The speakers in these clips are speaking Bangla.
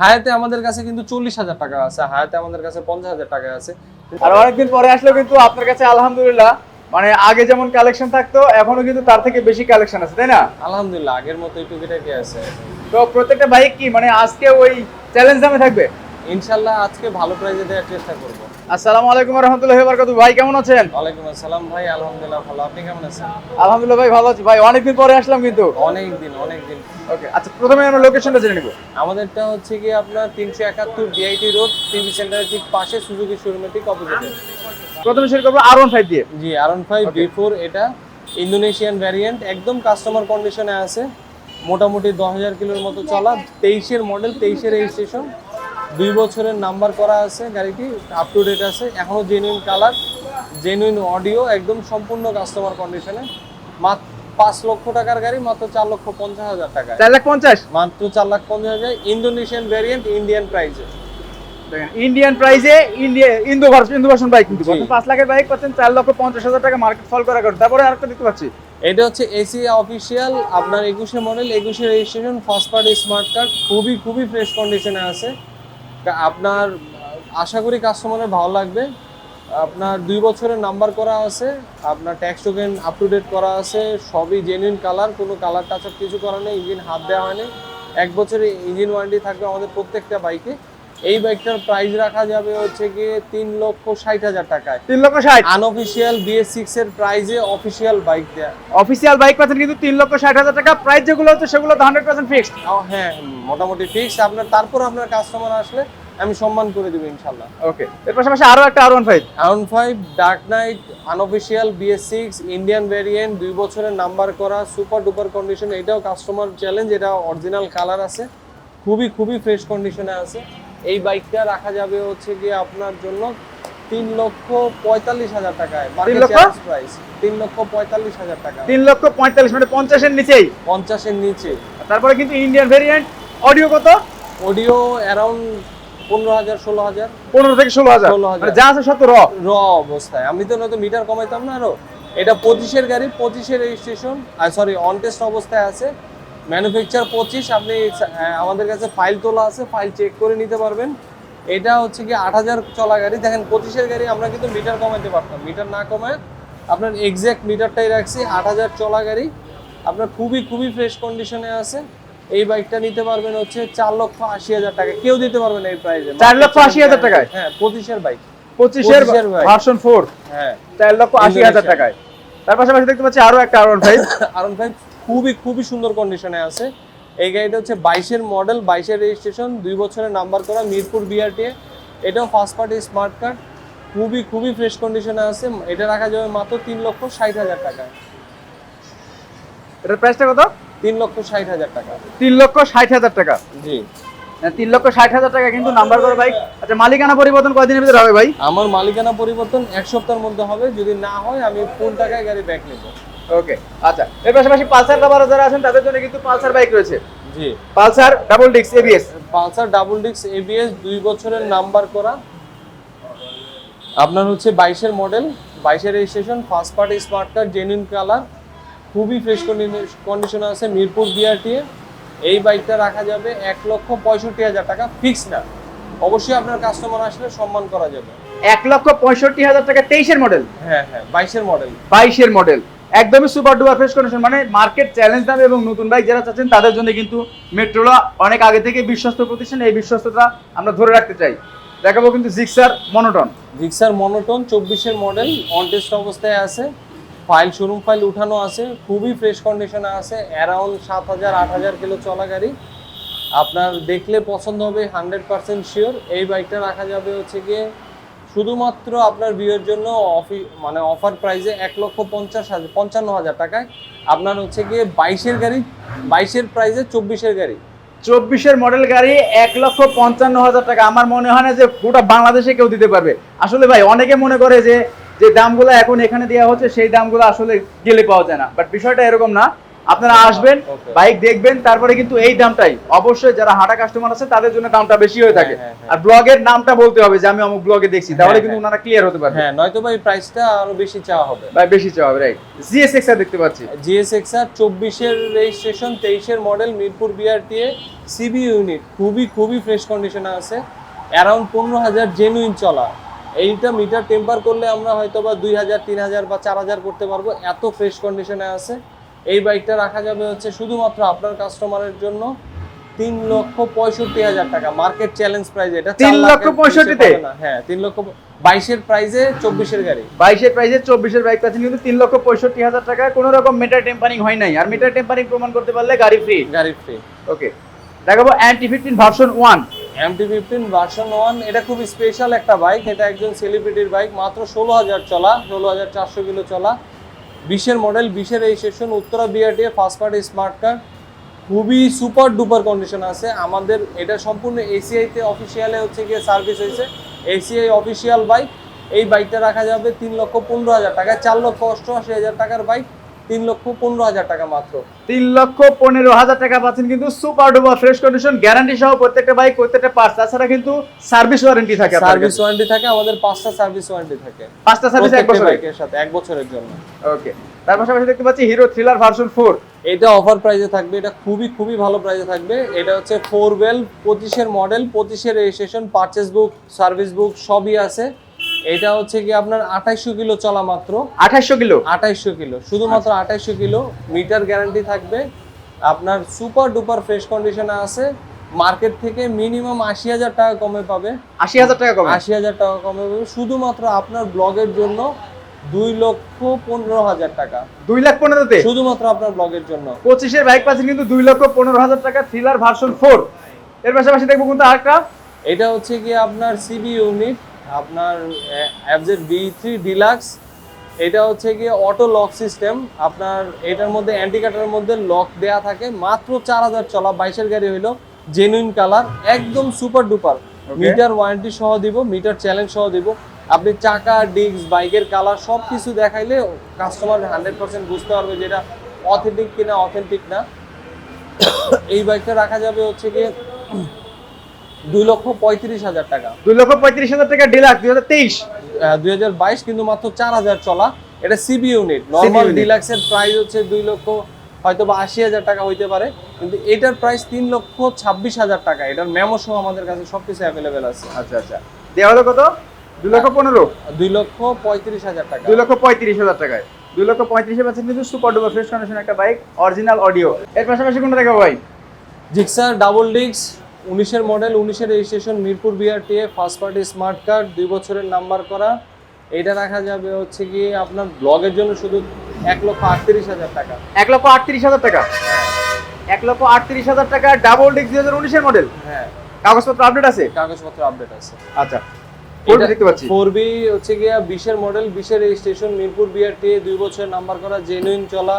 হায়াতে আমাদের কাছে কিন্তু চল্লিশ হাজার টাকা আছে হায়াতে আমাদের কাছে পঞ্চাশ হাজার টাকা আছে। আর অনেকদিন পরে আসলেও কিন্তু আপনার কাছে আলহামদুলিল্লাহ মানে আগে যেমন কালেকশন থাকতো এখনও কিন্তু তার থেকে বেশি কালেকশন আছে তাই না? আলহামদুলিল্লাহ আগের মতো টুকিটাকি আছে। তো প্রত্যেকটা বাইক কি মানে আজকে ওই চ্যালেঞ্জ দামে থাকবে? ইনশাল্লাহ আজকে ভালো প্রাইজে দেওয়ার চেষ্টা করব। আসসালামু আলাইকুম রহমতুল্লাহ বারকাতু ভাই কেমন আছেন? ওয়ালাইকুম আসসালাম ভাই আলহামদুলিল্লাহ ভালো। আপনি কেমন আছেন? আলহামদুলিল্লাহ ভাই ভালো আছি। ভাই পরে আসলাম কিন্তু। অনেক দিন অনেক দিন ওকে আচ্ছা প্রথমে আমরা লোকেশনটা জেনে নিব। আমাদেরটা হচ্ছে কি আপনার ডিআইটি রোড টিভি সেন্টারের ঠিক পাশে সুজুকি শোরুমের ঠিক অপোজিটে প্রথমে শুরু করব আর ওয়ান ফাইভ দিয়ে। জি R one five V four এটা ইন্দোনেশিয়ান ভ্যারিয়েন্ট একদম কাস্টমার কন্ডিশনে আছে। মোটামুটি দশ হাজার কিলোর মতো চলা তেইশের মডেল তেইশের রেজিস্ট্রেশন দুই বছরের নাম্বার করা আছে গাড়িটি আপ টু ডেট আছে এখনও জেনুইন কালার জেনুইন অডিও একদম সম্পূর্ণ কাস্টমার কন্ডিশনে মাত্র পাঁচ লক্ষ টাকার গাড়ি মাত্র চার লক্ষ পঞ্চাশ হাজার টাকা চার লাখ পঞ্চাশ? মাত্র চার লাখ পঞ্চাশ হাজার। ইন্দোনেশিয়ান ভ্যারিয়েন্ট ইন্ডিয়ান প্রাইসে ইন্ডিয়ান প্রাইসে India Indo version Indo version bike কিন্তু পাঁচ লাখের বাইক পাচ্ছেন চার লক্ষ পঞ্চাশ হাজার টাকা মার্কেট ফল করা করে তারপরে আরেকটা দেখতে পাচ্ছি। এটা হচ্ছে এসি অফিসিয়াল আপনার একুশে মডেল একুশে registration first party smart card খুবই খুবই ফ্রেশ কন্ডিশনে আছে। আপনার, আশা করি কাস্টমারের ভালো লাগবে। আপনার দুই বছরের নাম্বার করা আছে, আপনার tax token up to date করা আছে, সবই জেনুইন কালার কোনো কালার টাচ কিছু করা নেই ইঞ্জিন হাত দেওয়া হয়নি। এক বছরে ইঞ্জিন ওয়ারেন্টি থাকবে আমাদের প্রত্যেকটা বাইকে এই বাইকটার প্রাইস রাখা যাবে হচ্ছে গিয়ে তিন লক্ষ ষাট হাজার টাকায়। তিন লক্ষ ষাট? আনঅফিসিয়াল বিএস সিক্স এর প্রাইজে অফিসিয়াল বাইক দেয়া। অফিসিয়াল বাইক পাচ্ছেন কিন্তু তিন লক্ষ ষাট হাজার টাকা। প্রাইস যেগুলো হচ্ছে সেগুলো তো হান্ড্রেড পার্সেন্ট ফিক্সড হ্যাঁ মোটামুটি ফিক্স আপনার তারপর আপনার কাস্টমার আসলে আমি সম্মান করে দেবো ইনশাল্লাহ। ওকে এর পাশাপাশি আরও একটা R one five R one five dark knight unofficial BS six Indian variant দুই বছরের নাম্বার করা সুপার ডুপার কন্ডিশন এটাও কাস্টমার চ্যালেঞ্জ এটা অরিজিনাল কালার আছে। খুবই খুবই ফ্রেশ কন্ডিশনে আছে। এই বাইকটা রাখা যাবে হচ্ছে গিয়ে আপনার জন্য তিন লক্ষ পঁয়তাল্লিশ হাজার টাকায়। তিন লক্ষ? প্রাইস তিন লক্ষ পঁয়তাল্লিশ হাজার টাকা। তিন লক্ষ পঁয়তাল্লিশ মানে পঞ্চাশের নিচেই? পঞ্চাশের নিচে। তারপরে কিন্তু ইন্ডিয়ান ভেরিয়েন্ট অডিও কত? অডিও অ্যারাউন্ড পনেরো হাজার ষোলো হাজার। পনেরো থেকে ষোলো হাজার? 16,000 মানে যা আছে সত্য র র অবস্থায়। আমি তো নয়তো মিটার কমাইতাম না আরও। এটা পঁচিশের গাড়ি পঁচিশের রেজিস্ট্রেশন আর সরি অন টেস্ট অবস্থায় আছে। ম্যানুফ্যাকচার পঁচিশ আপনি আমাদের কাছে ফাইল তোলা আছে ফাইল চেক করে নিতে পারবেন। এটা হচ্ছে কি আট হাজার চলা গাড়ি। দেখেন পঁচিশের গাড়ি আমরা কিন্তু মিটার কমাইতে পারতাম। মিটার না কমায় আপনার এক্সাক্ট মিটারটাই রাখছি আট হাজার চলা গাড়ি। আপনার খুবই খুবই ফ্রেশ কন্ডিশনে আছে। এই বাইকটা নিতে পারবেন হচ্ছে চার লক্ষ আশি হাজার টাকা। কেউ দিতে পারবেন এই প্রাইসে চার লক্ষ আশি হাজার টাকায়? হ্যাঁ পঁচিশের বাইক পঁচিশের 25 এর ভাই। ভার্সন ফোর হ্যাঁ। চার লক্ষ আশি হাজার টাকায়। তার পাশাপাশি দেখতে পাচ্ছি আরও একটা R one five R one five খুবই খুবই সুন্দর কন্ডিশনে আছে। এই গাড়িটা হচ্ছে বাইশের মডেল বাইশের রেজিস্ট্রেশন দুই বছরের নাম্বার করা মিরপুর বিআরটিএ এটাও ফার্স্ট পার্টি স্মার্ট কার্ড খুবই খুবই ফ্রেশ কন্ডিশনে আছে। এটা রাখা যাবে মাত্র তিন লক্ষ ষাট হাজার টাকায় এটার প্রাইসটা কত? তিন লক্ষ ষাট হাজার টাকা। তিন লক্ষ ষাট হাজার টাকা। জি। হ্যাঁ, তিন লক্ষ ষাট হাজার টাকা কিন্তু নাম্বার করা বাইক আচ্ছা মালিকানা পরিবর্তন কয়দিনের ভিতরে হবে ভাই? আমার মালিকানা পরিবর্তন এক সপ্তাহের মধ্যে হবে। যদি না হয় আমি ফুল টাকায় গাড়ি ব্যাক নেব। ওকে আচ্ছা। এর পাশাপাশি পালসার লাভার যারা আছেন তাদের জন্য কিন্তু পালসার বাইক রয়েছে। জি। পালসার ডাবল ডিক্স এবিএস পালসার ডাবল ডিক্স এবিএস দুই বছরের নাম্বার করা। আপনার হচ্ছে বাইশের মডেল বাইশের registration first party smart card genuine colour খুবই ফ্রেশ কন্ডিশনে আছে মিরপুর বিআরটিএ এই বাইকটা রাখা যাবে এক লক্ষ পঁয়ষট্টি হাজার টাকা ফিক্স না। অবশ্যই আপনার কাস্টমার আসলে সম্মান করা যাবে। এক লক্ষ পঁয়ষট্টি হাজার টাকা তেইশের মডেল? হ্যাঁ হ্যাঁ বাইশের মডেল। বাইশের মডেল। একদমই সুপার ডুপার ফ্রেশ কন্ডিশন মানে মার্কেট চ্যালেঞ্জ দামে এবং নতুন বাইক যারা চাচ্ছেন, তাদের জন্য কিন্তু মেট্রোলা অনেক আগে থেকে বিশ্বস্ত প্রতিষ্ঠান। এই বিশ্বস্ততা আমরা ধরে রাখতে চাই। দেখাবো কিন্তু জিক্সার মনোটন জিক্সার মনোটন চব্বিশের মডেল অন টেস্ট অবস্থায় আছে। ফাইল শোরুম ফাইল উঠানো আছে, খুবই ফ্রেশ কন্ডিশনে আছে অ্যারাউন্ড সাত হাজার, আট হাজার কিলো চলা গাড়ি। আপনার দেখলে পছন্দ হবে হান্ড্রেড পার্সেন্ট শিওর এই বাইকটা রাখা যাবে হচ্ছে গিয়ে শুধুমাত্র আপনার বিয়ের জন্য অফি মানে অফার প্রাইসে এক লক্ষ পঞ্চাশ হাজার পঞ্চান্ন হাজার টাকায় আপনার হচ্ছে গিয়ে বাইশের গাড়ি, বাইশের প্রাইসে চব্বিশের গাড়ি। চব্বিশের মডেল গাড়ি এক লক্ষ পঞ্চান্ন হাজার টাকা। আমার মনে হয় না যে গোটা বাংলাদেশে কেউ দিতে পারবে। আসলে ভাই, অনেকে মনে করে যে যে দামগুলো এখন এখানে দেওয়া হচ্ছে, সেই দামগুলো আসলে গেলে পাওয়া যায় না। বাট বিষয়টা এরকম না। আপনারা আসবেন বাইক দেখবেন তারপরে কিন্তু এই দামটাই। অবশ্যই যারা হাঁটা কাস্টমার আছে তাদের জন্য দামটা বেশি হয়ে থাকে। হ্যাঁ, হ্যাঁ, আর ব্লগের নামটা বলতে হবে যে আমি অমুক ব্লগে দেখছি। তাহলে হ্যাঁ, কিন্তু হ্যাঁ। ওনারা ক্লিয়ার হতে পারবে। হ্যাঁ নয়তো ভাই প্রাইসটা আরও বেশি চাওয়া হবে। ভাই বেশি চাওয়া হবে রাইট জিএসএক্স আর দেখতে পাচ্ছি। জিএসএক্স আর চব্বিশের রেজিস্ট্রেশন তেইশের model Mirpur BRTA CB unit খুবই খুবই ফ্রেশ কন্ডিশনে আছে। অ্যারাউন্ড পনেরো হাজার জেনুইন চলা। এইটা মিটার টেম্পার করলে আমরা হয়তো বা দুই হাজার তিন হাজার বা চার হাজার করতে পারব। এত ফ্রেশ কন্ডিশনে আছে। এই বাইকটা রাখা যাবে হচ্ছে শুধুমাত্র আপনার কাস্টমারের জন্য তিন লক্ষ পঁয়ষট্টি হাজার টাকা। মার্কেট চ্যালেঞ্জ প্রাইস এটা। তিন লক্ষ পঁয়ষট্টিতে? হ্যাঁ তিন লক্ষ বাইশের প্রাইসে চব্বিশের গাড়ি। বাইশের প্রাইসে চব্বিশের বাইক পাচ্ছেন কিন্তু তিন লক্ষ পঁয়ষট্টি হাজার টাকায় কোনো রকম মিটার টেম্পারিং হয় নাই। আর মিটার টেম্পারিং প্রমাণ করতে পারলে গাড়ি ফ্রি গাড়ি ফ্রি ওকে দেখাবো MT fifteen version one MT fifteen version one এটা খুব স্পেশাল একটা বাইক এটা একজন সেলিব্রিটির বাইক মাত্র ষোলো হাজার চলা। ষোলো হাজার চারশো কিলো চলা। বিশের মডেল বিশের এই session Uttara BRTA first party smart card খুবই সুপার ডুপার কন্ডিশন আছে। আমাদের এটা সম্পূর্ণ এসিআইতে অফিসিয়ালে হচ্ছে গিয়ে সার্ভিস হয়েছে। এসিআই অফিসিয়াল বাইক এই বাইকটা রাখা যাবে তিন লক্ষ পনেরো হাজার টাকায় চার লক্ষ অষ্টআশি হাজার টাকার বাইক তিন লক্ষ পনেরো হাজার টাকা মাত্র। তিন লক্ষ পনেরো হাজার টাকা পাচ্ছেন কিন্তু super duper fresh condition guarantee সহ প্রত্যেকটা বাইক প্রত্যেকটা পার্টস তাছাড়া কিন্তু সার্ভিস ওয়ারেন্টি থাকে সার্ভিস ওয়ারেন্টি থাকে আমাদের পাঁচটা সার্ভিস ওয়ারেন্টি থাকে। পাঁচটা সার্ভিস এক বাইকের সাথে এক বছরের জন্য। ওকে তার পাশাপাশি দেখতে পাচ্ছি হিরো থ্রিলার ভার্সন ফোর এটা অফার প্রাইসে থাকবে এটা খুবই খুবই ভালো প্রাইসে থাকবে। এটা হচ্ছে ফোর ওয়েল পঁচিশের মডেল পঁচিশের registration purchase book service book সবই আছে। এটা হচ্ছে কি আপনার আঠাইশশো কিলো চলা মাত্র। আঠাশশো কিলো? আঠাইশশো কিলো। শুধুমাত্র আঠাইশশো কিলো মিটার গ্যারান্টি থাকবে। আপনার সুপার ডুপার ফ্রেশ কন্ডিশনে আছে। মার্কেট থেকে মিনিমাম আশি হাজার টাকা কমে পাবে। আশি হাজার টাকা কমে? আশি হাজার টাকা কমে পাবে। শুধুমাত্র আপনার ব্লগের জন্য দুই লক্ষ পনেরো হাজার টাকা। দুই লাখ পনেরোতে? শুধুমাত্র আপনার ব্লগের জন্য। পঁচিশের বাইক পাচ্ছেন কিন্তু দুই লক্ষ পনেরো হাজার টাকা থ্রিলার ভার্সন ফোর। এর পাশাপাশি দেখব কিন্তু আরেকটা। এটা হচ্ছে কি আপনার সিবি ইউনিট। আপনার অ্যাবজেট বি থ্রি ডিলাক্স এটা হচ্ছে গিয়ে অটো লক সিস্টেম আপনার এটার মধ্যে অ্যান্টিকাটার মধ্যে লক দেয়া থাকে। মাত্র চার হাজার চলা বাইশের গাড়ি হইল জেনুইন কালার একদম সুপার ডুপার মিটার ওয়ারেন্টি সহ দিব মিটার চ্যালেঞ্জ সহ দিব। আপনি চাকা ডিস্ক বাইকের কালার সব কিছু দেখাইলে কাস্টমার হান্ড্রেড পার্সেন্ট বুঝতে পারবে যে এটা অথেন্টিক কিনা অথেন্টিক না। এই বাইকটা রাখা যাবে হচ্ছে গিয়ে দুই লক্ষ পঁয়ত্রিশ হাজার টাকা। দুই লক্ষ পঁয়ত্রিশ হাজার টাকা ডিলাক্স দুই হাজার তেইশ। দুই হাজার বাইশ কিন্তু মাত্র চার হাজার চলা। এটা সিবি ইউনিট নর্মাল। ডিলাক্সের প্রাইস হচ্ছে দুই লক্ষ হয়তো বা আশি হাজার টাকা হইতে পারে। কিন্তু এটার প্রাইস তিন লক্ষ ছাব্বিশ হাজার টাকা। এটার মেমো সহ আমাদের কাছে সবকিছু অ্যাভেলেবেল আছে। আচ্ছা আচ্ছা। দেওয়া হলো কত? দুই লক্ষ পনেরো? দুই লক্ষ পঁয়ত্রিশ হাজার টাকা। দুই লক্ষ পঁয়ত্রিশ হাজার টাকায়। দুই লক্ষ পঁয়ত্রিশে পাচ্ছেন কিন্তু সুপার ডুপার ফ্রেশ কন্ডিশন একটা বাইক অরিজিনাল অডিও এর পাশাপাশি কোনটা দেখাবো ভাই? জিক্সার ডাবল ডিক্স উনিশের মডেল উনিশের registration Mirpur BRTA first party smart card দুই বছরের নাম্বার করা। এটা রাখা যাবে হচ্ছে কি আপনার ব্লগের জন্য শুধু এক লক্ষ আটত্রিশ হাজার টাকা। এক লক্ষ আটত্রিশ হাজার টাকা? এক লক্ষ আটত্রিশ হাজার টাকা ডাবল ডিক্স দুই হাজার উনিশের মডেল হ্যাঁ। কাগজপত্র আপডেট আছে? কাগজপত্র আপডেট আছে। আচ্ছা। দেখতে পাচ্ছি? ফোর বি হচ্ছে গিয়া বিশের মডেল বিশের রেজিস্ট্রেশন মিরপুর দুই বছর নাম্বার করা জেনুইন চলা।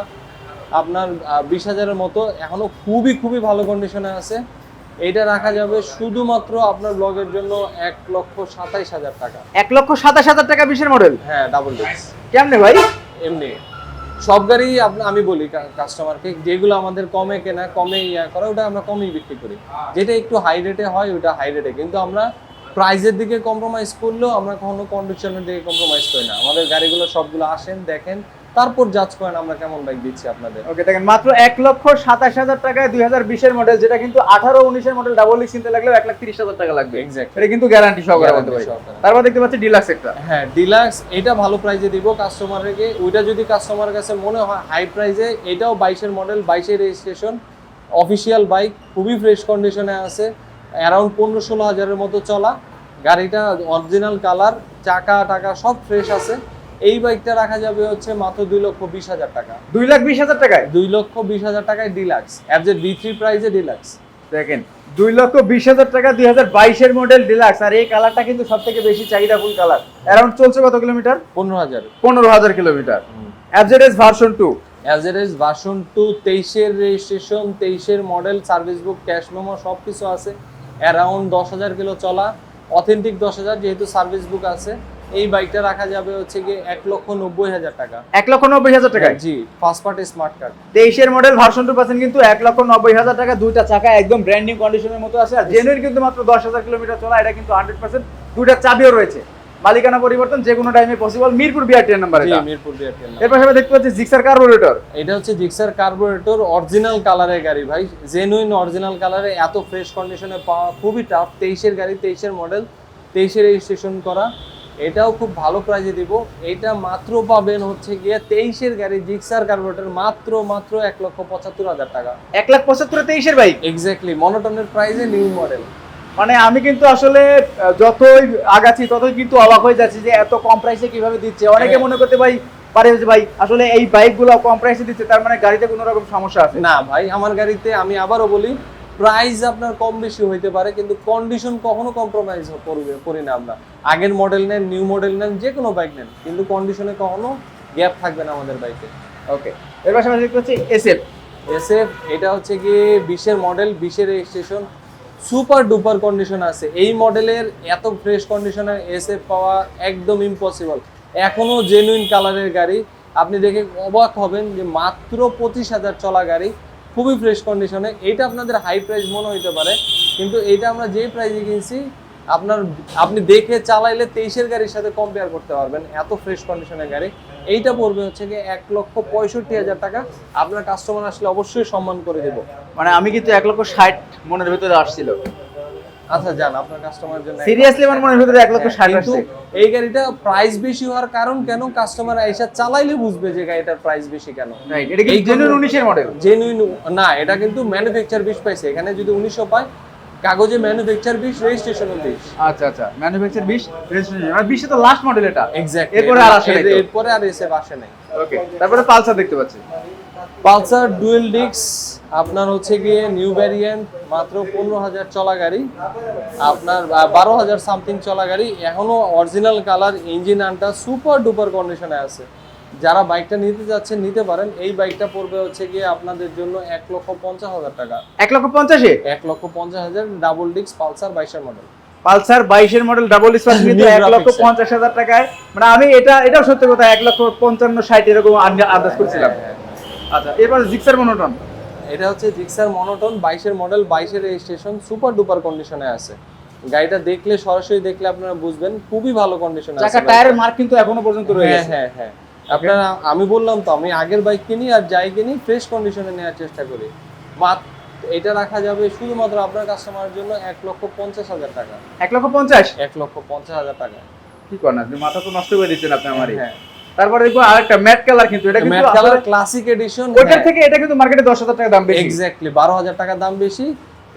আপনার বিশ হাজারের মতো। এখনও খুবই খুবই ভালো কন্ডিশনে আছে। এইটা রাখা যাবে শুধুমাত্র আপনার ব্লগের জন্য এক লক্ষ সাতাইশ হাজার টাকা। এক লক্ষ সাতাশ হাজার টাকা বিশের মডেল হ্যাঁ ডাবল ডিস্ক কেমনে ভাই? এমনি। সব গাড়ি আমি বলি কাস্টমারকে যেগুলো আমাদের কমে কেনা কমে ইয়া করা ওটা আমরা কমেই বিক্রি করি। যেটা একটু হাই রেটে হয় ওটা হাই রেটে কিন্তু আমরা প্রাইজের দিকে কম্প্রোমাইজ করলেও আমরা কখনো কন্ডিশনের দিকে কম্প্রোমাইজ করি না। আমাদের গাড়িগুলো সবগুলো আসেন দেখেন তারপর জাজ করেন আমরা কেমন বাইক দিচ্ছি আপনাদের। ওকে দেখেন মাত্র এক লক্ষ সাতাশ হাজার টাকায় দুই হাজার বিশের মডেল যেটা কিন্তু আঠারো উনিশের মডেল ডাবল ডিক্স কিনতে লাগলেও এক লাখ তিরিশ হাজার টাকা লাগবে। এক্স্যাক্ট এটা কিন্তু গ্যারান্টি সহকারে বলতে পারি। তারপর দেখতে পাচ্ছি ডিলাক্স একটা। হ্যাঁ ডিলাক্স এটা ভালো প্রাইজে দিব কাস্টমারকে ওইটা যদি কাস্টমারের কাছে মনে হয় হাই প্রাইজে এটাও বাইশের মডেল বাইশের রেজিস্ট্রেশন অফিসিয়াল বাইক খুবই ফ্রেশ কন্ডিশনে আছে। অ্যারাউন্ড পনেরো ষোলো হাজারের মতো চলা। গাড়িটা অরিজিনাল কালার চাকা টাকা সব ফ্রেশ আছে। এই বাইকটা রাখা যাবে হচ্ছে মাত্র দুই লক্ষ বিশ হাজার টাকা। দুই লাখ বিশ হাজার টাকায়? দুই লক্ষ বিশ হাজার টাকায় ডিলাক্স। অ্যাবজেট বি থ্রি প্রাইজে ডিলাক্স। দেখেন দুই লক্ষ বিশ হাজার টাকা দুই হাজার বাইশের মডেল ডিলাক্স। আর এই কালারটা কিন্তু সব থেকে বেশি চাহিদা ফুল কালার। অ্যারাউন্ড চলছে কত কিলোমিটার? পনেরো হাজার। পনেরো হাজার kilometre. FZS version two FZS version two তেইশের রেজিস্ট্রেশন তেইশের model service book cash memo সব কিছু আছে। অ্যারাউন্ড দশ হাজার কিলো চলা। অথেন্টিক দশ হাজার যেহেতু সার্ভিস বুক আছে। এই বাইকটা রাখা যাবে হচ্ছে গিয়ে এক লক্ষ নব্বই হাজার টাকা। এক লক্ষ নব্বই হাজার টাকায়? জি ফার্স্ট পার্টি স্মার্ট কার্ড তেইশের মডেল ভার্সন টু পাচ্ছেন কিন্তু এক লক্ষ নব্বই হাজার টাকা দুইটা চাকা একদম ব্র্যান্ডিং কন্ডিশনের মতো আছে। আর জেনুইন কিন্তু মাত্র দশ হাজার কিলোমিটার চলা এটা কিন্তু হান্ড্রেড পার্সেন্ট দুইটা চাবিও রয়েছে। মালিকানা পরিবর্তন যে কোনো টাইমে পসিবল মিরপুর বিআরটিএর নাম্বার জি এটা। মিরপুর বিআরটিএল এর পাশে আমরা দেখতে পাচ্ছি জিক্সার কার্বোরেটর এটা হচ্ছে জিক্সার কার্বোরেটর অরিজিনাল কালারের গাড়ি ভাই। জেনুইন অরিজিনাল কালারে এত ফ্রেশ কন্ডিশনে পাওয়া খুবই টাফ তেইশের গাড়ি তেইশের মডেল তেইশের রেজিস্ট্রেশন করা। এটাও খুব ভালো প্রাইজে দিব। এটা মাত্র পাবেন হচ্ছে গিয়ে তেইশের গাড়ি জিক্সার কার্বোরেটর মাত্র মাত্র এক লক্ষ পঁচাত্তর হাজার টাকা। এক লাখ পঁচাত্তর তেইশের বাইক এক্স্যাক্টলি মনোটনের প্রাইজে নিউ মডেল মানে আমি কিন্তু আসলে যতই আগাছি ততই কিন্তু অবাক হয়ে যাচ্ছি যে এত কম প্রাইসে কীভাবে দিচ্ছে। অনেকে হ্যাঁ। মনে করতে ভাই পারে ভাই আসলে এই বাইকগুলো কম প্রাইসে দিচ্ছে তার মানে গাড়িতে কোনো রকম সমস্যা আছে? না ভাই আমার গাড়িতে আমি আবারও বলি প্রাইস আপনার কম বেশি হইতে পারে কিন্তু কন্ডিশন কখনো কম্প্রোমাইজ করবে করি না আমরা। আগের মডেল নেন নিউ মডেল নেন যে কোনো বাইক নেন কিন্তু কন্ডিশনে কখনো গ্যাপ থাকবে না আমাদের বাইকে ওকে এর পাশে আমরা দেখতে পাচ্ছি এসএফ এসএফ এটা হচ্ছে কি বিশের মডেল বিশের রেজিস্ট্রেশন সুপার ডুপার কন্ডিশন আছে। এই মডেলের এত ফ্রেশ কন্ডিশনের এসএফ পাওয়া একদম ইম্পসিবল এখনও জেনুইন কালারের গাড়ি। আপনি দেখে অবাক হবেন যে মাত্র পঁচিশ হাজার চলা গাড়ি খুবই ফ্রেশ কন্ডিশনে এইটা আপনাদের হাই প্রাইস মনে হইতে পারে, কিন্তু এটা আমরা যেই প্রাইসে কিনছি, আপনার, আপনি দেখে চালাইলে তেইশের গাড়ির সাথে কম্পেয়ার করতে পারবেন, এত ফ্রেশ কন্ডিশনের গাড়ি। এইটা পড়বে হচ্ছে কি এক লক্ষ পঁয়ষট্টি হাজার টাকা। আপনার কাস্টমার আসলে অবশ্যই সম্মান করে দেবো। মানে আমি কিন্তু এক লক্ষ ষাট মনের ভিতরে আসছিল। আচ্ছা আপনার জন্য সিরিয়াসলি আমার ভিতরে এক লক্ষ হ্যাঁ, ষাট কিন্তু এই গাড়িটা প্রাইস বেশি হওয়ার কারণ কেন? কাস্টমার এসে চালাইলে বুঝবে যে গাড়িটার প্রাইস বেশি কেন। রাইট এটা কি জেনুইন জন্য- উনিশের মডেল জেনুইন না এটা কিন্তু ম্যানুফ্যাকচার বিশ পাইছে। এখানে যদি উনিশশো পায় কাগজে ম্যানুফ্যাকচার বিশ রেজিস্ট্রেশন বিশ। আচ্ছা আচ্ছা ম্যানুফ্যাকচার বিশ রেজিস্ট্রেশন মানে বিশে তো লাস্ট মডেল এটা। এক্স্যাক্ট এরপরে আর আসে তো? এরপরে আর এসে আসে নাই। ওকে তারপরে পালসার দেখতে পাচ্ছি। পালসার ডুয়েল ডিক্স আপনার হচ্ছে গিয়ে নিউ ভ্যারিয়েন্ট মাত্র পনেরো হাজার চলা গাড়ি আপনার বারো হাজার সামথিং চলা গাড়ি এখনও অরিজিনাল কালার ইঞ্জিন আনটা সুপার ডুপার কন্ডিশনে আছে। যারা বাইকটা নিতে যাচ্ছেন নিতে পারেন এই বাইকটা পড়বে হচ্ছে গিয়ে আপনাদের জন্য এক লক্ষ পঞ্চাশ হাজার টাকা। এক লক্ষ পঞ্চাশে? এক লক্ষ পঞ্চাশ হাজার ডাবল ডিক্স পালসার বাইশের মডেল। পালসার বাইশের মডেল ডাবল স্পাস কিন্তু এক লক্ষ পঞ্চাশ হাজার টাকায়। মানে আমি এটা এটাও সত্যি কথা এক লক্ষ পঞ্চান্ন ষাট এরকম আন্দ- আন্দাজ করছিলাম। আচ্ছা এরপর জিক্সার মনোটন এটা হচ্ছে জিক্সার মনোটন বাইশের মডেল বাইশের রেজিস্ট্রেশন সুপার ডুপার কন্ডিশনে আছে। গাড়িটা দেখলে সরাসরি দেখলে আপনারা বুঝবেন খুবই ভালো কন্ডিশনে আছে চাকা টায়ারের মার্ক কিন্তু এখনও পর্যন্ত রয়ে হ্যাঁ গেছে। হ্যাঁ হ্যাঁ। আপনারা আমি বললাম তো আমি আগের বাইক কিনি আর যাই কিনি ফ্রেশ কন্ডিশনে নেওয়ার চেষ্টা করি। মাত্র এটা রাখা যাবে শুধুমাত্র আপনার কাস্টমারের জন্য এক লক্ষ পঞ্চাশ হাজার টাকা। এক লক্ষ পঞ্চাশ? এক লক্ষ পঞ্চাশ হাজার টাকা। কি করেন আপনি? মাথা তো নষ্ট করে দিচ্ছেন আপনি আমারই। হ্যাঁ। তারপরে দেখব আরেকটা ম্যাট কালার কিন্তু এটা কিন্তু ম্যাট কালার ক্লাসিক এডিশন ওইটার থেকে এটা কিন্তু মার্কেটে দশ হাজার টাকা দাম বেশি। এক্স্যাক্টলি বারো হাজার টাকা দাম বেশি।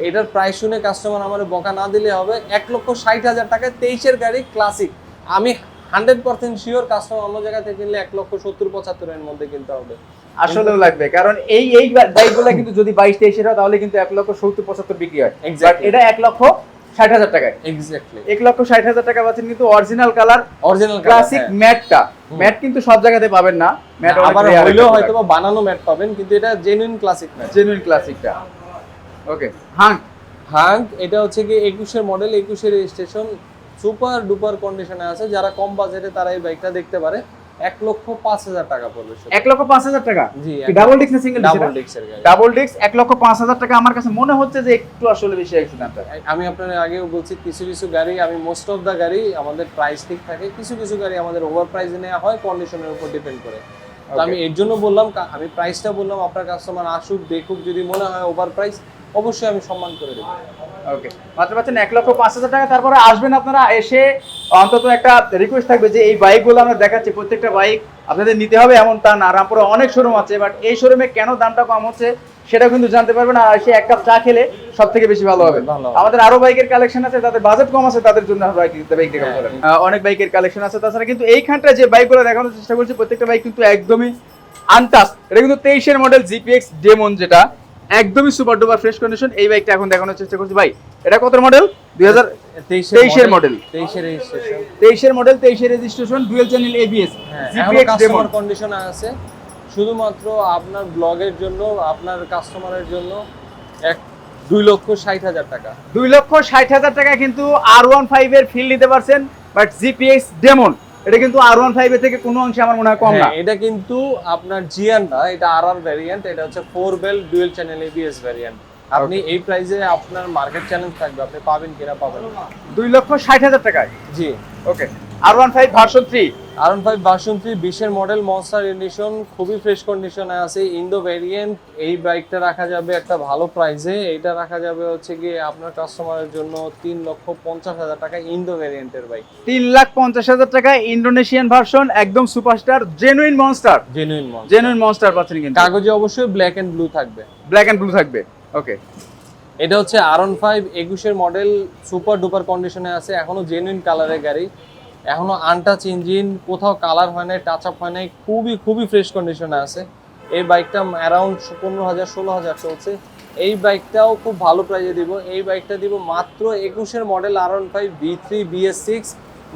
এটার প্রাইস শুনে কাস্টমার আমার বকা না দিলে হবে। এক লক্ষ ষাট হাজার টাকায় তেইশের গাড়ি ক্লাসিক আমি হান্ড্রেড পার্সেন্ট শিওর কাস্টমার অন্য জায়গা থেকে কিনলে এক লক্ষ সত্তর পঁচাত্তরের মধ্যে কিনতে হবে। আসলেও লাগবে কারণ এই এই বাইকগুলো কিন্তু যদি বাইশ তেইশের হয় তাহলে কিন্তু এক লক্ষ সত্তর পঁচাত্তর বিক্রি হয়। বাট এটা এক লক্ষ ষাট হাজার টাকায়। এক্স্যাক্টলি এক লক্ষ ষাট হাজার টাকা পাচ্ছেন কিন্তু অরিজিনাল কালার অরিজিনাল ক্লাসিক ম্যাটটা ম্যাট কিন্তু সব জায়গাতে পাবেন না। ম্যাট আবার হইলেও হয়তো বানানো ম্যাট পাবেন কিন্তু এটা জেনুইন ক্লাসিক ম্যাট। জেনুইন ক্লাসিকটা ওকে হাং হাঙ্ক এটা হচ্ছে কি একুশের মডেল একুশের রেজিস্ট্রেশন সুপার ডুপার কন্ডিশনে আছে। যারা কম বাজেটে তারা এই বাইকটা দেখতে পারে। এক লক্ষ পাঁচ হাজার টাকা পড়বে এক লক্ষ পাঁচ হাজার টাকা? জি ডাবল ডিক্স না সিঙ্গেল ডাবল ডিক্সের ডাবল ডিক্স এক লক্ষ পাঁচ হাজার টাকা আমার কাছে মনে হচ্ছে যে একটু আসলে বেশি অ্যাক্সিডেন্ট আমি আপনার আগেও বলছি কিছু কিছু গাড়ি আমি মোস্ট অফ দা গাড়ি আমাদের প্রাইস ঠিক থাকে কিছু কিছু গাড়ি আমাদের ওভার প্রাইসে নেওয়া হয় কন্ডিশনের উপর ডিপেন্ড করে। তো আমি এর জন্য বললাম আমি প্রাইসটা বললাম আপনার কাস্টমার আসুক দেখুক যদি মনে হয় ওভার প্রাইস অবশ্যই আমি সম্মান করে দেবো। ওকে মাত্র পাচ্ছেন এক লক্ষ পাঁচ হাজার টাকা। তারপরে আসবেন আপনারা এসে অন্তত একটা রিকোয়েস্ট থাকবে যে এই বাইকগুলো আমরা দেখাচ্ছি প্রত্যেকটা বাইক আপনাদের নিতে হবে এমন তা না। রামপুরে অনেক শোরুম আছে বাট এই শোরুমে কেন দামটা কম হচ্ছে সেটা কিন্তু জানতে পারবেন আর এসে এক কাপ চা খেলে সব থেকে বেশি ভালো হবে। আমাদের আরও বাইকের কালেকশন আছে তাদের বাজেট কম আছে তাদের জন্য বাইক বাইক হ্যাঁ। অনেক বাইকের কালেকশন আছে। তাছাড়া কিন্তু এইখানটা যে বাইকগুলো দেখানোর চেষ্টা করছি প্রত্যেকটা বাইক কিন্তু একদমই আনটাস এটা কিন্তু তেইশের মডেল জিপিএক্স ডেমন যেটা একদমই সুপার ডুপার ফ্রেশ কন্ডিশন এই বাইকটা এখন দেখানোর চেষ্টা করছি। ভাই এটা কত মডেল দুই হাজার তেইশের model। তেইশের মডেল তেইশের registration dual channel ABS GPX Demon কন্ডিশনে আছে। শুধুমাত্র আপনার ব্লগের জন্য আপনার কাস্টমারের জন্য এক দুই লক্ষ ষাট হাজার টাকা। দুই লক্ষ ষাট হাজার টাকা কিন্তু আর ওয়ান ফাইভ এর ফিল নিতে পারছেন বাট জিপিএক্স ডেমন এটা কিন্তু আর ওয়ান ফাইভ থেকে কোনো অংশে আমার মনে হয় কম না। হ্যাঁ, এটা কিন্তু আপনার জিয়ান না এটা আর আর ভ্যারিয়েন্ট এটা হচ্ছে four valve dual channel ABS variant আপনি এই প্রাইসে আপনার মার্কেট চ্যালেঞ্জ থাকবে আপনি পাবেন কিনা পাবেন দুই লক্ষ ষাট হাজার টাকায়? জি। ওকে আর one five version three R one five version three বিশের মডেল মনস্টার এডিশন খুবই ফ্রেশ কন্ডিশনে আছে। ইন্দো ভ্যারিয়েন্ট এই বাইকটা রাখা যাবে একটা ভালো প্রাইসে এইটা রাখা যাবে হচ্ছে গিয়ে আপনার কাস্টমারের জন্য তিন লক্ষ পঞ্চাশ হাজার টাকা ইন্দো ভ্যারিয়েন্টের বাইক তিন লাখ পঞ্চাশ হাজার টাকায় ইন্ডোনেশিয়ান ভার্সন একদম superstar genuine monster genuine genuine monster পাচ্ছেন কিন্তু। কাগজে অবশ্যই ব্ল্যাক এন্ড ব্লু থাকবে। ব্ল্যাক এন্ড ব্লু থাকবে। ওকে এটা হচ্ছে আরন ফাইভ একুশের মডেল সুপার ডুপার কন্ডিশনে আছে। এখনও জেনুইন কালারের গাড়ি। এখনও আনটাচ ইঞ্জিন কোথাও কালার হয় নাই টাচ আপ হয় নাই খুবই খুবই ফ্রেশ কন্ডিশনে আছে। এই বাইকটা অ্যারাউন্ড পনেরো হাজার ষোলো হাজার চলছে। এই বাইকটাও খুব ভালো প্রাইজে দিব। এই বাইকটা দিব মাত্র একুশের model R one five V three BS six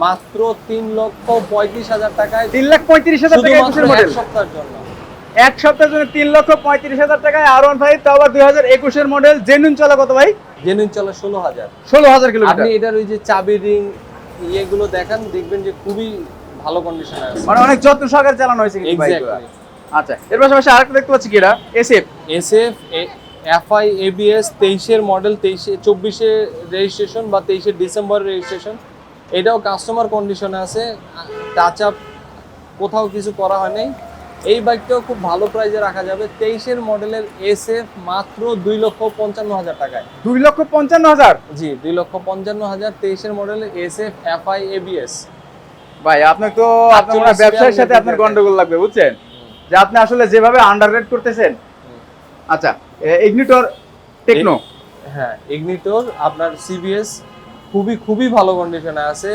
মাত্র তিন লক্ষ পঁয়ত্রিশ হাজার টাকায়। তিন লাখ পঁয়ত্রিশ হাজার টাকা একুশের মডেল এক সপ্তাহের জন্য। এক সপ্তাহের জন্য তিন লক্ষ পঁয়ত্রিশ হাজার টাকায় আর ওয়ান ফাইভ তাও আবার দুই হাজার একুশের মডেল জেনুইন চলা কত ভাই? জেনুইন চলা ষোলো হাজার। ষোলো হাজার কিলোমিটার। আপনি এটার ওই যে চাবি রিং ইয়েগুলো দেখান দেখবেন যে খুবই ভালো কন্ডিশনে আছে। মানে অনেক যত্ন সহকারে চালানো হয়েছে কিন্তু বাইকগুলো আচ্ছা এর পাশাপাশি আরেকটা দেখতে পাচ্ছি কি এটা? এসএফ এসএফ এফআই এবিএস তেইশের মডেল তেইশে চব্বিশে রেজিস্ট্রেশন বা তেইশে ডিসেম্বর রেজিস্ট্রেশন এটাও কাস্টমার কন্ডিশনে আছে। টাচ আপ কোথাও কিছু করা হয় নাই এই বাইকটাও খুব ভালো প্রাইজে রাখা যাবে। তেইশের মডেলের এসএফ মাত্র দুই লক্ষ পঞ্চান্ন হাজার টাকায়। দুই লক্ষ পঞ্চান্ন হাজার? জি দুই লক্ষ পঞ্চান্ন হাজার তেইশের মডেলের এসএফ এফআই এবিএস ভাই আপনার তো আপনার ব্যবসার সাথে আপনার গন্ডগোল লাগবে বুঝছেন? যে আপনি আসলে যেভাবে আন্ডার করতেছেন। আচ্ছা ইগনিটর টেকনো হ্যাঁ ইগনিটোর আপনার সিবিএস খুবই খুবই ভালো কন্ডিশনে আছে।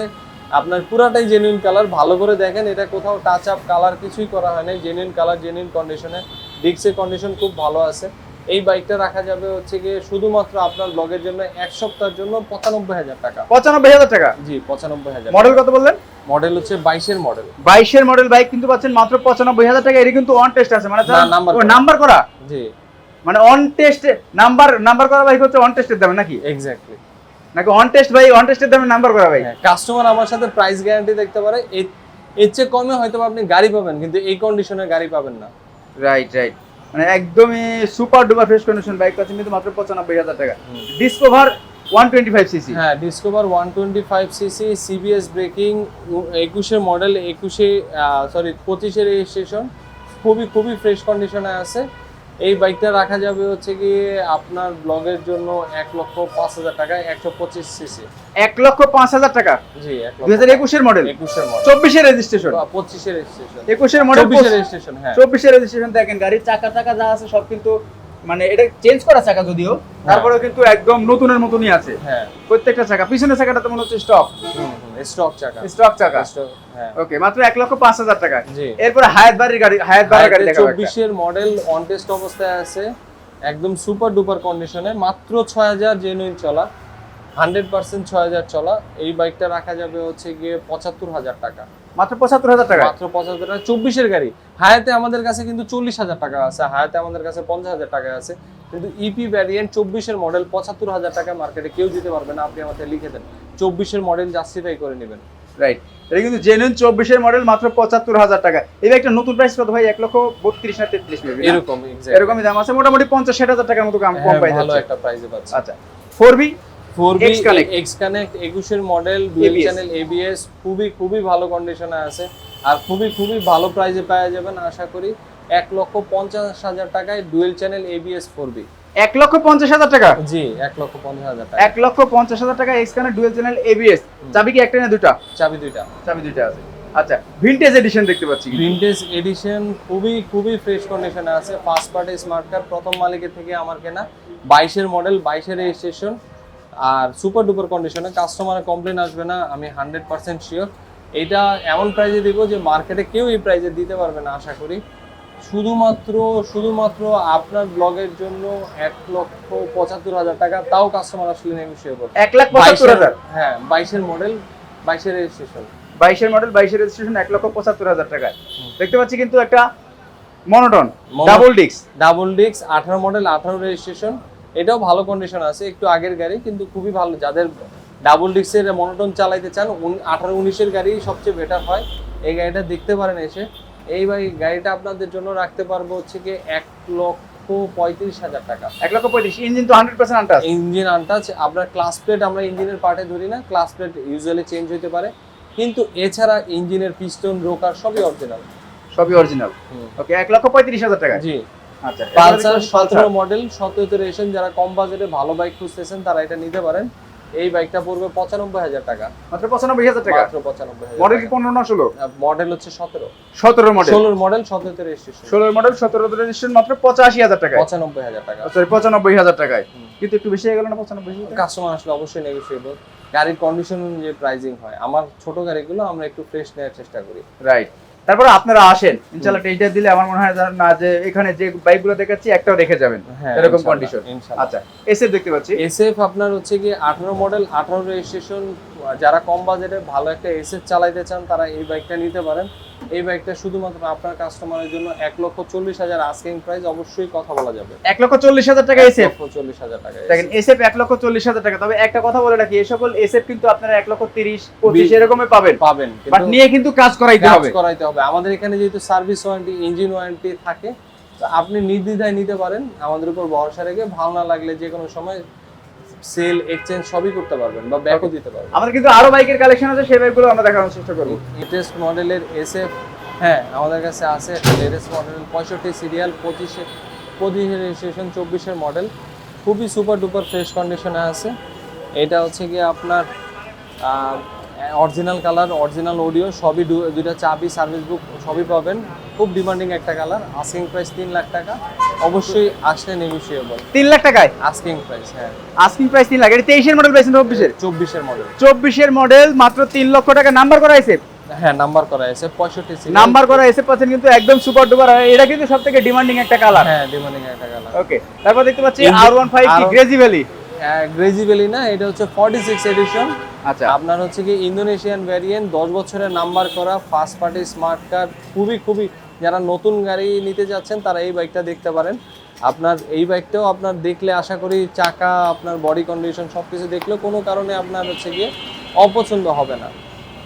আপনার পুরাটাই জেনুইন কালার ভালো করে দেখেন এটা কোথাও টাচ আপ কালার কিছুই করা হয় নাই। জেনুইন কালার জেনুইন কন্ডিশনে ডিক্সের কন্ডিশন খুব ভালো আছে। এই বাইকটা রাখা যাবে হচ্ছে গিয়ে শুধুমাত্র আপনার ব্লগের জন্য এক সপ্তাহের জন্য পঁচানব্বই হাজার টাকা। পঁচানব্বই হাজার টাকা? জি পঁচানব্বই হাজার মডেল কত বললেন? মডেল হচ্ছে বাইশের মডেল বাইশের মডেল বাইক কিন্তু পাচ্ছেন মাত্র পঁচানব্বই হাজার টাকা। এটা কিন্তু অন টেস্ট আছে। মানে না। নাম্বার করা। জি। মানে অন টেস্ট নাম্বার নাম্বার করা বাইক হচ্ছে অন টেস্টের দামে নাকি? এক্স্যাক্টলি নাকি অন টেস্ট ভাই অন টেস্টের দামে নাম্বার করা ভাই? কাস্টমার আমার সাথে প্রাইস গ্যারান্টি দেখতে পারে। এর- চেয়ে কমে হয়তো আপনি গাড়ি পাবেন কিন্তু এই কন্ডিশনে গাড়ি পাবেন না। রাইট রাইট মানে একদমই super duper fresh condition bike পাচ্ছেন কিন্তু মাত্র পঁচানব্বই হাজার টাকা। Discover one twenty five CC হ্যাঁ Discover one twenty five CC CBS braking একুশের মডেল একুশে সরি পঁচিশে রেজিস্ট্রেশন খুবই খুবই ফ্রেশ কন্ডিশনে আছে। এই বাইকটা রাখা যাবে হচ্ছে কি আপনার ব্লগের জন্য এক লক্ষ পাঁচ হাজার টাকা একশো পঁচিশ সিসি এক লক্ষ পাঁচ হাজার টাকা? জি দুই হাজার একুশের মডেল একুশের মডেল চব্বিশের রেজিস্ট্রেশন পঁচিশের রেজিস্ট্রেশন একুশের মডেল চব্বিশের রেজিস্ট্রেশন হ্যাঁ। চব্বিশের রেজিস্ট্রেশন দেখেন গাড়ির চাকা চাকা যা আছে সব কিন্তু মানে এটা চেঞ্জ করা চাকা যদিও তারপরেও কিন্তু একদম নতুনের মতনই আছে। হ্যাঁ। প্রত্যেকটা চাকা পিছনের চাকাটা তো মনে হচ্ছে স্টক স্টক চাকা। স্টক চাকা। Stock, হ্যাঁ। ওকে মাত্র এক লক্ষ পাঁচ হাজার টাকা এরপরে হায়াত বাড়ির গাড়ি হায়াত বাড়ির গাড়ি। চব্বিশের মডেল অন টেস্ট অবস্থায় আছে। একদম সুপার ডুপার কন্ডিশনে মাত্র ছয় হাজার জেনুইন চলা। হান্ড্রেড পার্সেন্ট ছয় হাজার চলা। এই বাইকটা রাখা যাবে হচ্ছে গিয়ে পঁচাত্তর হাজার টাকা। মাত্র পঁচাত্তর হাজার টাকা মাত্র পঁচাত্তর টাকা। চব্বিশের গাড়ি। হায়াতে আমাদের কাছে কিন্তু চল্লিশ হাজার টাকা আছে। হায়াতে আমাদের কাছে পঞ্চাশ হাজার টাকা আছে। কিন্তু E ইপি ভ্যারিয়েন্ট চব্বিশের মডেল পঁচাত্তর হাজার টাকা মার্কেটে কেউ দিতে পারবে না। আপনি আমাকে লিখে দেন। চব্বিশের মডেল জাস্টিফাই করে নেবেন। রাইট এটা কিন্তু জেনুইন চব্বিশের মডেল মাত্র পঁচাত্তর হাজার টাকা এই একটা নতুন প্রাইস কত ভাই? এক লক্ষ বত্রিশ না তেত্রিশ এরকম এরকমই দাম আছে। মোটামুটি পঞ্চাশ ষাট হাজার টাকার মতো কম কম হ্যাঁ, পাই ভালো একটা প্রাইসে পাচ্ছি। আচ্ছা। Four B four B X-Connect। X connect একুশের মডেল ডুয়েল ABS চ্যানেল খুবই খুবই ভালো কন্ডিশনে আছে। আর খুবই খুবই ভালো প্রাইসে পাওয়া যাবেন আশা করি এক লক্ষ পঞ্চাশ হাজার টাকায় dual channel ABS four B এক লক্ষ পঞ্চাশ হাজার টাকা? জি এক লক্ষ পঞ্চাশ হাজার টাকা। এক লক্ষ পঞ্চাশ হাজার টাকা এক্সকানে ডুয়েল চ্যানেল এবিএস চাবি কি একটা না দুটা চাবি দুইটা। চাবি দুইটা আছে। আচ্ছা ভিনটেজ এডিশন দেখতে পাচ্ছি ভিনটেজ এডিশন খুবই খুবই ফ্রেশ কন্ডিশনে আছে। ফার্স্ট পার্টি স্মার্ট কার্ড প্রথম মালিকের থেকে আমার কেনা। বাইশের মডেল বাইশের রেজিস্ট্রেশন আর সুপার ডুপার কন্ডিশনে কাস্টমারের কমপ্লেন আসবে না আমি হান্ড্রেড পার্সেন্ট শিওর এটা এমন প্রাইজে দিব যে মার্কেটে কেউ এই প্রাইজে দিতে পারবে না আশা করি। শুধুমাত্র শুধুমাত্র আপনার ব্লগের জন্য এক লক্ষ পঁচাত্তর হাজার টাকা তাও কাস্টমার আসলে নেগোসিয়েট করবে এক লাখ পঁচাত্তর হাজার? হ্যাঁ বাইশের মডেল বাইশের রেজিস্ট্রেশন বাইশের মডেল বাইশের রেজিস্ট্রেশন এক লক্ষ পঁচাত্তর হাজার টাকায়। দেখতে পাচ্ছি কিন্তু একটা মনোটন ডাবল ডিক্স ডাবল ডিক্স আঠারো মডেল আঠারো রেজিস্ট্রেশন এটাও ভালো কন্ডিশন আছে একটু আগের গাড়ি কিন্তু খুবই ভালো। যাদের ডাবল ডিক্সের মনোটন চালাইতে চান আঠারো উনিশের গাড়ি সবচেয়ে বেটার হয়। এই গাড়িটা দেখতে পারেন এসে। এই ভাই গাড়িটা আপনাদের জন্য রাখতে পারব হচ্ছে কি এক লক্ষ পঁয়ত্রিশ হাজার টাকা। এক লক্ষ পঁয়ত্রিশ ইঞ্জিন তো hundred percent untouched engine untouched আপনার ক্লাস প্লেট আমরা ইঞ্জিনের পার্টে ধরি না ক্লাস প্লেট ইউজুয়ালি চেঞ্জ হতে পারে। কিন্তু এছাড়া ইঞ্জিনের পিস্টন রোকার সবই অরিজিনাল সবই অরিজিনাল ওকে এক লক্ষ পঁয়ত্রিশ হাজার টাকা জি। পালসার এবারে সতেরো মডেল সতেরো রেশন যারা কম বাজেটে ভালো বাইক খুঁজতেছেন তারা এটা নিতে পারেন। এই বাইকটা পড়বে পঁচানব্বই হাজার টাকা। মাত্র পঁচানব্বই হাজার টাকা? মাত্র পঁচানব্বই মডেল কি পনেরো না ষোলো? মডেল হচ্ছে সতেরো। সতেরো মডেল ষোলোর মডেল সতেরোতে রেজিস্ট্রেশন ষোলোর মডেল সতেরো রেজিস্ট্রেশন মাত্র পঁচাশি হাজার টাকা পঁচানব্বই হাজার টাকা। সরি পঁচানব্বই হাজার টাকায়। কিন্তু একটু বেশি হয়ে গেল না পঁচানব্বই? কাস্টমার আসলে অবশ্যই নেগোসিয়েবল গাড়ির কন্ডিশন অনুযায়ী প্রাইজিং হয়। আমার ছোট গাড়িগুলো আমরা একটু ফ্রেশ নেওয়ার চেষ্টা করি। রাইট তারপর আপনারা আসেন। ইনশাল্লাহ টেস্টার দিলে আমার মনে হয় না যে এখানে যে বাইকগুলো দেখাচ্ছি একটাও রেখে যাবেন। হ্যাঁ এরকম কন্ডিশন আচ্ছা এসএফ দেখতে পাচ্ছি। এসএফ আপনার হচ্ছে কি আঠারো মডেল আঠারো রেজিস্ট্রেশন যারা কম বাজেটে ভালো একটা এসএফ চালাইতে চান তারা এই বাইকটা নিতে পারেন। এই বাইকটা শুধুমাত্র আপনার কাস্টমারের জন্য এক লক্ষ চল্লিশ হাজার আস্কিং প্রাইস অবশ্যই কথা বলা যাবে। এক লক্ষ চল্লিশ হাজার টাকা এসে এক লক্ষ চল্লিশ হাজার টাকা দেখেন এসএফ এক লক্ষ চল্লিশ হাজার টাকা। তবে একটা কথা বলে রাখি এই সকল এসএফ কিন্তু আপনারা এক লক্ষ তিরিশ পঁচিশ এরকমই পাবেন। পাবেন বাট নিয়ে কিন্তু কাজ করাইতে কাজ হবে। করাইতে হবে। আমাদের এখানে যেহেতু সার্ভিস ওয়ারেন্টি ইঞ্জিন ওয়ারেন্টি থাকে আপনি নির্দ্বিধায় নিতে পারেন। আমাদের উপর ভরসা রেখে ভালো না লাগলে যে কোনো সময় সেল এক্সচেঞ্জ সবই করতে পারবেন বা ব্যাকও দিতে পারবেন। আমাদের কিন্তু আরও বাইকের কালেকশন আছে সেই বাইকগুলো আমরা দেখানোর চেষ্টা করব। লেটেস্ট মডেলের এসএফ হ্যাঁ আমাদের কাছে আছে লেটেস্ট মডেল পঁয়ষট্টি সিরিয়াল পঁচিশে পঁচিশে রেজিস্ট্রেশন চব্বিশের মডেল খুবই সুপার ডুপার ফ্রেশ কন্ডিশনে আছে। এটা হচ্ছে গিয়ে আপনার অরিজিনাল কালার অরিজিনাল অডিও সবই দুইটা চাবি সার্ভিস বুক সবই পাবেন। খুব ডিমান্ডিং একটা কালার আস্কিং প্রাইস তিন লাখ টাকা। অবশ্যই আসলে নেগোসিয়েবল তিন লাখ টাকায়? আস্কিং প্রাইস হ্যাঁ। আস্কিং প্রাইস তিন লাখ। এটা তেইশের মডেল পাইছেন চব্বিশের? চব্বিশের মডেল চব্বিশের মডেল মাত্র তিন লক্ষ টাকা। নাম্বার করা এসে হ্যাঁ নাম্বার করা আছে পঁয়ষট্টি সিরিয়াল। নাম্বার করা এসে পাচ্ছেন কিন্তু একদম সুপার ডুপার এটা কিন্তু সব থেকে ডিমান্ডিং একটা কালার হ্যাঁ ডিমান্ডিং একটা কালার ওকে তারপর দেখতে পাচ্ছি Indi- আর ওয়ান ফাইভ কি গ্রেজি ভ্যালি গ্রেজি ভ্যালি না এটা হচ্ছে ফর্টি সিক্স এডিশন আচ্ছা। আপনার হচ্ছে কি ইন্দোনেশিয়ান ভ্যারিয়েন্ট দশ বছরের নাম্বার করা ফার্স্ট পার্টি স্মার্ট কার খুবই খুবই যারা নতুন গাড়ি নিতে যাচ্ছেন তারা এই বাইকটা দেখতে পারেন। আপনার এই বাইকটাও আপনার দেখলে আশা করি চাকা, আপনার বডি কন্ডিশন সব কিছু দেখলেও কোনো কারণে আপনার হচ্ছে গিয়ে অপছন্দ হবে না।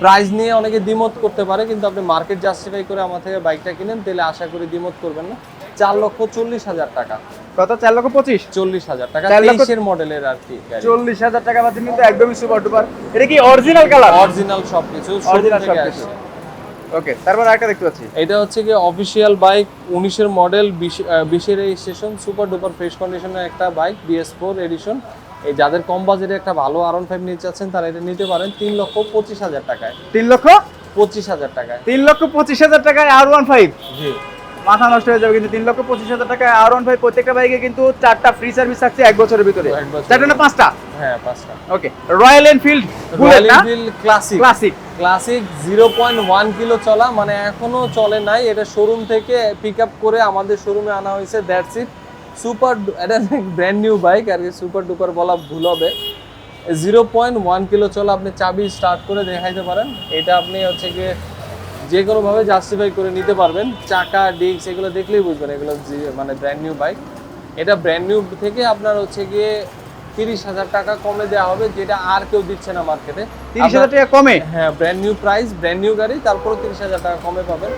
প্রাইস নিয়ে অনেকে দ্বিমত করতে পারে, কিন্তু আপনি মার্কেট জাস্টিফাই করে আমার থেকে বাইকটা কিনেন, তাহলে আশা করি দ্বিমত করবেন না। চার লক্ষ চল্লিশ হাজার টাকা। কত? চার লক্ষ পঁচিশ? চল্লিশ হাজার টাকা চার লক্ষ- তেইশের মডেলের আর কি গাড়ি। চল্লিশ হাজার টাকা পাচ্ছেন কিন্তু একদমই সুপার ডুপার এটা কি অরিজিনাল কালার অরিজিনাল সবকিছু সবকিছু। ওকে তারপর আরেকটা দেখতে পাচ্ছি। এটা হচ্ছে কি অফিসিয়াল বাইক উনিশের মডেল বিশের রেজিস্ট্রেশন সুপার ডুপার ফ্রেশ কন্ডিশনের একটা বাইক বিএস ফোর এডিশন এই যাদের কম বাজেটে একটা ভালো আর ফাইভ নিতে চাচ্ছেন তারা এটা নিতে পারেন তিন লক্ষ পঁচিশ হাজার টাকায়। তিন লক্ষ? পঁচিশ হাজার টাকায়। তিন লক্ষ পঁচিশ হাজার টাকায় আর ওয়ান ফাইভ জি। মাথা নষ্ট হয়ে যাবে কিন্তু তিন লক্ষ পঁচিশ হাজার টাকায় আর ওয়ান ফাইভ প্রত্যেকটা বাইকে কিন্তু চারটা ফ্রি সার্ভিস থাকছে এক বছরের ভিতরে। চারটা না পাঁচটা? হ্যাঁ পাঁচটা। Okay Royal Enfield Royal Enfield classic classic classic zero point one kilo চলা মানে এখনও চলে নাই। এটা শোরুম থেকে পিক আপ করে আমাদের শোরুমে আনা হয়েছে দ্যাটস ইট সুপার এটা ব্র্যান্ড নিউ বাইক আর কি সুপার ডুপার বলা ভুল হবে। জিরো পয়েন্ট ওয়ান কিলো চলা আপনি চাবি স্টার্ট করে দেখাইতে পারেন। এটা আপনি হচ্ছে গিয়ে যে কোনোভাবে জাস্টিফাই করে নিতে পারবেন। চাকা ডিস্ক এগুলো দেখলেই বুঝবেন এগুলো মানে ব্র্যান্ড নিউ বাইক এটা ব্র্যান্ড নিউ থেকে আপনার হচ্ছে গিয়ে তিরিশ হাজার টাকা কমে দেওয়া হবে যেটা আর কেউ দিচ্ছে না মার্কেটে তিরিশ হাজার টাকা কমে? হ্যাঁ brand new price brand new গাড়ি তারপরে তিরিশ হাজার টাকা কমে পাবেন।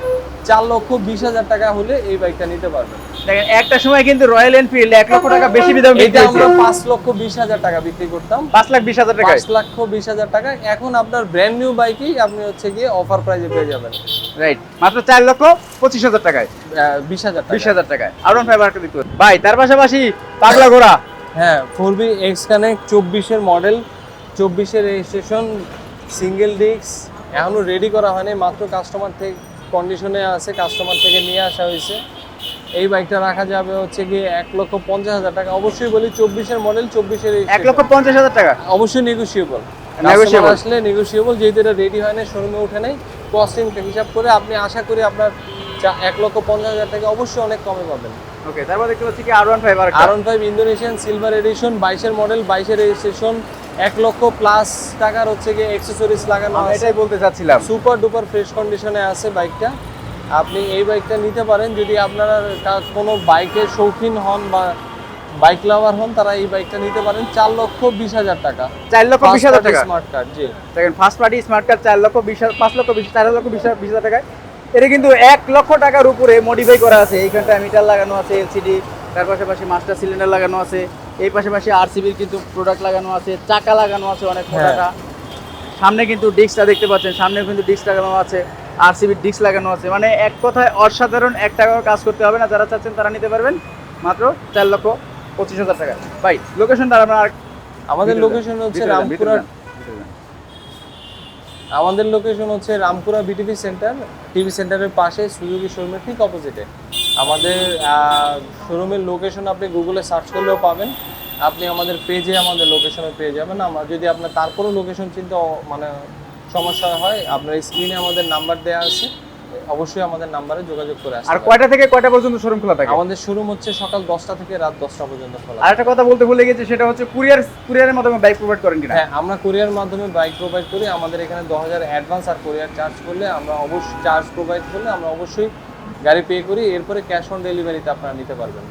চার লক্ষ বিশ হাজার টাকা হলে এই বাইকটা নিতে পারবেন। দেখেন একটা সময় কিন্তু রয়্যাল এনফিল্ড এক লক্ষ টাকা বেশি এটা আমরা পাঁচ লক্ষ বিশ হাজার টাকা বিক্রি করতাম। পাঁচ লাখ বিশ হাজার টাকায়? পাঁচ লক্ষ বিশ হাজার টাকা। এখন আপনার ব্র্যান্ড নিউ বাইকই আপনি হচ্ছে গিয়ে অফার প্রাইজে পেয়ে যাবেন। রাইট মাত্র চার লক্ষ পঁচিশ হাজার টাকায়। বিশ হাজার বিশ হাজার টাকায়। আর পাচ্ছি। ভাই তার পাশাপাশি পাগলা ঘোড়া হ্যাঁ ফোর বি এক্স কানেক্ট চব্বিশের মডেল চব্বিশের রেজিস্ট্রেশন সিঙ্গেল ডিস্ক এখনও রেডি করা হয়নি মাত্র কাস্টমার থেকে কন্ডিশনে আছে কাস্টমার থেকে নিয়ে আসা হয়েছে। এই বাইকটা রাখা যাবে হচ্ছে গিয়ে এক লক্ষ পঞ্চাশ হাজার টাকা। অবশ্যই বলি চব্বিশের মডেল চব্বিশের এক লক্ষ পঞ্চাশ হাজার টাকা? অবশ্যই নেগোসিয়েবল Negotiable। আসলে নেগোসিয়েবল যেহেতু এটা রেডি হয় না শোরুমে উঠে নেই কস্টিং হিসাব করে আপনি আশা করি আপনার এক লক্ষ পঞ্চাশ হাজার টাকা অবশ্যই অনেক কমে পাবেন। ওকে তারপর দেখতে পাচ্ছি কি R one five R R five Indonesian silver edition বাইশের মডেল বাইশের রেজিস্ট্রেশন এক লক্ষ প্লাস টাকার হচ্ছে গিয়ে এক্সেসরিজ লাগানো আছে। এটাই বলতে চাচ্ছিলাম। সুপার ডুপার ফ্রেশ কন্ডিশনে আছে বাইকটা আপনি এই বাইকটা নিতে পারেন। যদি আপনারা কোনো বাইকের শৌখিন হন বা বাইক লাভার হন তারা এই বাইকটা নিতে পারেন। চার লক্ষ বিশ হাজার টাকা। চার লক্ষ বিশ হাজার টাকা। স্মার্ট কার্ড জি। দেখেন ফার্স্ট পার্টি স্মার্ট কার্ড চার লক্ষ বিশ পাঁচ লক্ষ বিশ চার লক্ষ বিশ হাজার টাকায়। এটা কিন্তু এক লক্ষ টাকার উপরে মডিফাই করা আছে। এইখানটায় মিটার লাগানো আছে এলসিডি তার পাশাপাশি মাস্টার সিলিন্ডার লাগানো আছে। এই পাশাপাশি আরসিবির কিন্তু প্রোডাক্ট লাগানো আছে চাকা লাগানো আছে অনেক হ্যাঁ। মোটাটা সামনে কিন্তু ডিস্কটা দেখতে পাচ্ছেন সামনে কিন্তু ডিস্ক লাগানো আছে আরসিবির ডিস্ক লাগানো আছে। মানে এক কথায় অসাধারণ এক টাকাও কাজ করতে হবে না যারা চাচ্ছেন তারা নিতে পারবেন। মাত্র চার লক্ষ পঁচিশ হাজার টাকা। ভাই লোকেশনটা আপনার আমাদের লোকেশন হচ্ছে রামপুরা। আমাদের লোকেশন হচ্ছে রামপুরা বিটিভি সেন্টার টিভি সেন্টারের পাশে সুযোগী শোরুমের ঠিক অপোজিটে আমাদের শোরুমের লোকেশন আপনি গুগলে সার্চ করলেও পাবেন। আপনি আমাদের পেজে আমাদের লোকেশনে পেয়ে যাবেন। আমার যদি আপনার তারপরেও লোকেশন চিনতে মানে সমস্যা হয়, আপনার স্ক্রিনে আমাদের নাম্বার দেওয়া আছে। অবশ্যই আমাদের নাম্বারে যোগাযোগ করে আসতে আর কয়টা থেকে কয়টা পর্যন্ত শোরুম খোলা থাকে? আমাদের শোরুম হচ্ছে সকাল দশটা থেকে রাত দশটা পর্যন্ত খোলা আর একটা কথা বলতে ভুলে গেছি সেটা হচ্ছে কুরিয়ার কুরিয়ারের মাধ্যমে বাইক প্রোভাইড করেন কিনা? হ্যাঁ আমরা কুরিয়ার মাধ্যমে বাইক প্রোভাইড করি। আমাদের এখানে দশ হাজার অ্যাডভান্স আর কুরিয়ার চার্জ করলে আমরা অবশ্যই চার্জ প্রোভাইড করলে আমরা অবশ্যই গাড়ি পে করি। এরপরে ক্যাশ অন ডেলিভারিতে আপনারা নিতে পারবেন।